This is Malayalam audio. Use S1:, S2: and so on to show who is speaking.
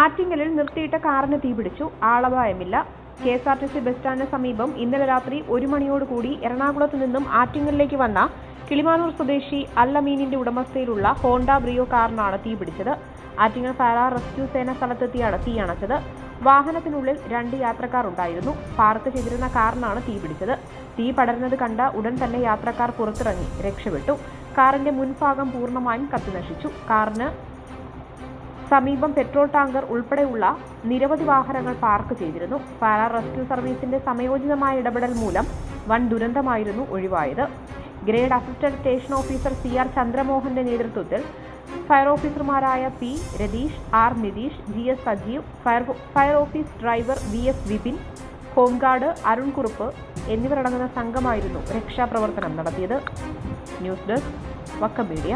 S1: ആറ്റിങ്ങലിൽ നിർത്തിയിട്ട കാറിന് തീപിടിച്ചു ആളപായമില്ല. K S R T C bus സ്റ്റാൻഡിന് സമീപം ഇന്നലെ രാത്രി ഒരു മണിയോടുകൂടി എറണാകുളത്ത് നിന്നും ആറ്റിങ്ങലിലേക്ക് വന്ന കിളിമാനൂർ സ്വദേശി അല്ലമീനിന്റെ ഉടമസ്ഥയിലുള്ള ഹോണ്ട ബ്രിയോ കാറിനാണ് തീപിടിച്ചത് ആറ്റിങ്ങൽ ഫയർ റെസ്ക്യൂ സേന സ്ഥലത്തെത്തിയാണ് തീയണച്ചത് വാഹനത്തിനുള്ളിൽ രണ്ട് യാത്രക്കാർ ഉണ്ടായിരുന്നു. പാർക്ക് ചെയ്തിരുന്ന കാറിനാണ് തീപിടിച്ചത് തീ പടർന്നത് കണ്ട ഉടൻ തന്നെ യാത്രക്കാർ പുറത്തിറങ്ങി രക്ഷപ്പെട്ടു. കാറിന്റെ മുൻഭാഗം പൂർണമായും കത്തിനശിച്ചു. കാറിന് സമീപം പെട്രോൾ ടാങ്കർ ഉൾപ്പെടെയുള്ള നിരവധി വാഹനങ്ങൾ പാർക്ക് ചെയ്തിരുന്നു. ഫയർ റെസ്ക്യൂ സർവീസിന്റെ സമയോചിതമായ ഇടപെടൽ മൂലം വൻ ദുരന്തമായിരുന്നു ഒഴിവായത്. Grade assistant station officer C R ചന്ദ്രമോഹന്റെ നേതൃത്വത്തിൽ ഫയർ ഓഫീസർമാരായ P Ratheesh R Nitheesh G S Sajeev fire fire office driver V S Vipin home guard Arun Kurup എന്നിവരടങ്ങുന്ന സംഘമായിരുന്നു രക്ഷാപ്രവർത്തനം നടത്തിയത്. News desk Vakkom media.